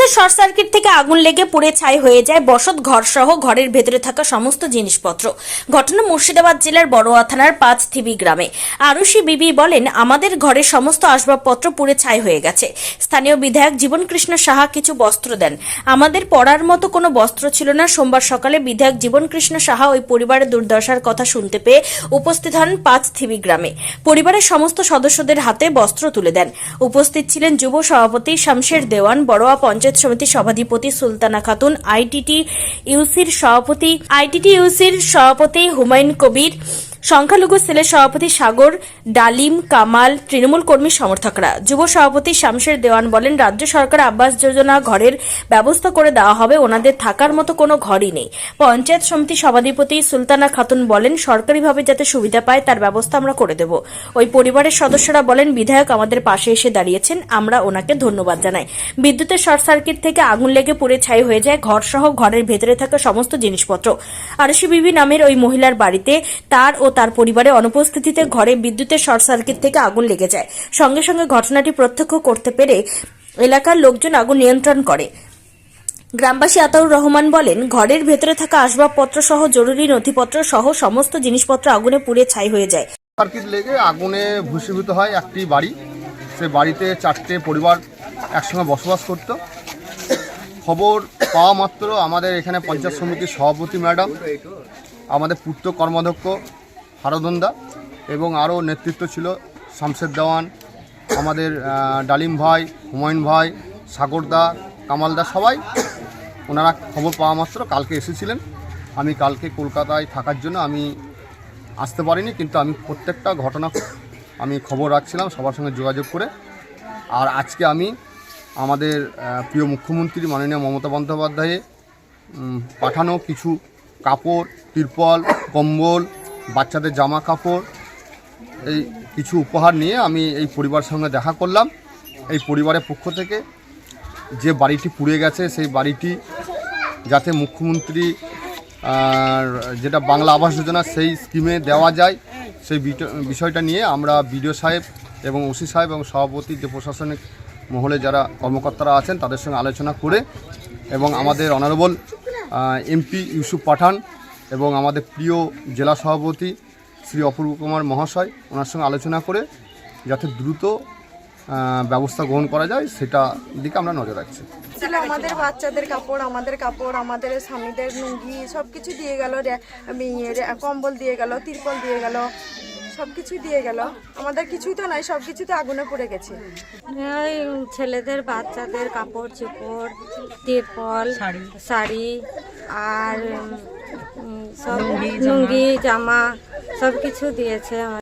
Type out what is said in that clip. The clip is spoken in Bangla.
বিদ্যুতের শর্ট সার্কিট থেকে আগুন লেগে পুড়ে ছাই হয়ে যায় বসত ঘর সহ ঘরের ভেতরে থাকা সমস্ত জিনিসপত্র। ঘটনা মুর্শিদাবাদ জেলার বড়োয়া থানার পাঁচ থিবি গ্রামে। আরুষি বিবি বলেন, আমাদের ঘরের সমস্ত আসবাবপত্র পুড়ে ছাই হয়ে গেছে। স্থানীয় বিধায়ক জীবন কৃষ্ণ সাহা কিছু বস্ত্র দেন। আমাদের পড়ার মতো কোনো বস্ত্র ছিল না। সোমবার সকালে বিধায়ক জীবন কৃষ্ণ সাহা ওই পরিবারের দুর্দশার কথা শুনতে পেয়ে উপস্থিত হন পাঁচ থিবি গ্রামে। পরিবারের সমস্ত সদস্যদের হাতে বস্ত্র তুলে দেন। উপস্থিত ছিলেন যুব সভাপতি শামশের দেওয়ান, বড়োয়া পঞ্চায়েত সমিতির সভাধিপতি সুলতানা খাতুন আইটিটি ইউসির সভাপতি আইটিটি ইউসির সভাপতি হুমায়ুন কবির সংখ্যালঘু সেলের সভাপতি সাগর, ডালিম, কামাল, তৃণমূল কর্মী সমর্থকরা। যুব সভাপতি শামশের দেওয়ান বলেন, রাজ্য সরকার আবাস যোজনা ঘরের ব্যবস্থা করে দেওয়া হবে, ওনাদের থাকার মতো কোনো ঘরই নেই। পঞ্চায়েত সমিতি সভাধিপতি সুলতানা খাতুন বলেন, সরকারিভাবে যাতে সুবিধা পায়, তার ব্যবস্থা আমরা করে দেব। ওই পরিবারের সদস্যরা বলেন, বিধায়ক আমাদের পাশে এসে দাঁড়িয়েছেন, আমরা ওনাকে ধন্যবাদ জানাই। বিদ্যুতের শর্ট সার্কিট থেকে আগুন লেগে পুড়ে ছাই হয়ে যায় ঘর সহ ঘরের ভেতরে থাকা সমস্ত জিনিসপত্র। আরশি বিবি নামের ওই মহিলার বাড়িতে তার ও তার পরিবারের অনুপস্থিতিতে ঘরে বিদ্যুতের শর্ট সার্কিট থেকে আগুন লেগে যায়। সঙ্গে সঙ্গে ঘটনাটি প্রত্যক্ষ করতে পেরে এলাকার লোকজন আগুন নিয়ন্ত্রণ করে। গ্রামবাসী আতাউর রহমান বলেন, ঘরের ভেতরে থাকা আসবাবপত্র সহ জরুরি নথিপত্র সহ সমস্ত জিনিসপত্র আগুনে পুড়ে ছাই হয়ে যায়। সার্কিট লেগে আগুনে ভূষীভূত হয় একটি বাড়ি। সে বাড়িতে চারটে পরিবার একসঙ্গে বসবাস করত। খবর পাওয়া মাত্র আমাদের এখানে পঞ্চায়েত সমিতির সভাপতি ম্যাডাম, আমাদের পূর্ত কর্মাধ্যক্ষ হারদন্দা এবং আরও নেতৃত্ব ছিল শামশেদ দেওয়ান, আমাদের ডালিম ভাই, হুমায়ুন ভাই সাগরদা কামালদা সবাই ওনারা খবর পাওয়া মাত্র কালকে এসেছিলেন। আমি কালকে কলকাতায় থাকার জন্য আমি আসতে পারিনি, কিন্তু আমি প্রত্যেকটা ঘটনা আমি খবর রাখছিলাম সবার সঙ্গে যোগাযোগ করে। আর আজকে আমি আমাদের প্রিয় মুখ্যমন্ত্রী মাননীয় মমতা বন্দ্যোপাধ্যায়ে পাঠানো কিছু কাপড়, তিরপল, কম্বল বাচ্চাদের জামা কাপড় এই কিছু উপহার নিয়ে আমি এই পরিবারের সঙ্গে দেখা করলাম। এই পরিবারের পক্ষ থেকে যে বাড়িটি পুড়ে গেছে, সেই বাড়িটি যাতে মুখ্যমন্ত্রী যেটা বাংলা আবাস যোজনা, সেই স্কিমে দেওয়া যায়, সেই বিষয়টা নিয়ে আমরা বিডিও সাহেব এবং ওসি সাহেব এবং সভাপতি, যে প্রশাসনিক মহলে যারা কর্মকর্তারা আছেন, তাদের সঙ্গে আলোচনা করে এবং আমাদের অনারেবল এমপি ইউসুফ পাঠান এবং আমাদের প্রিয় জেলা সভাপতি শ্রী অপূর্ব কুমার মহাশয় ওনার সঙ্গে আলোচনা করে যাতে দ্রুত ব্যবস্থা গ্রহণ করা যায় সেটা দিকে আমরা নজর রাখছি। ছিল আমাদের বাচ্চাদের কাপড় আমাদের কাপড় আমাদের স্বামীদের লুঙ্গি সব কিছু দিয়ে গেল কম্বল দিয়ে গেল তিরপল দিয়ে গেল সব কিছু দিয়ে গেল। আমাদের কিছুই তো নাই সব কিছু তো আগুনে পড়ে গেছে। ছেলেদের বাচ্চাদের কাপড় চোপড় তিরপল শাড়ি আর সব লুঙ্গি জামা। সব কিছু দিয়েছে আমার।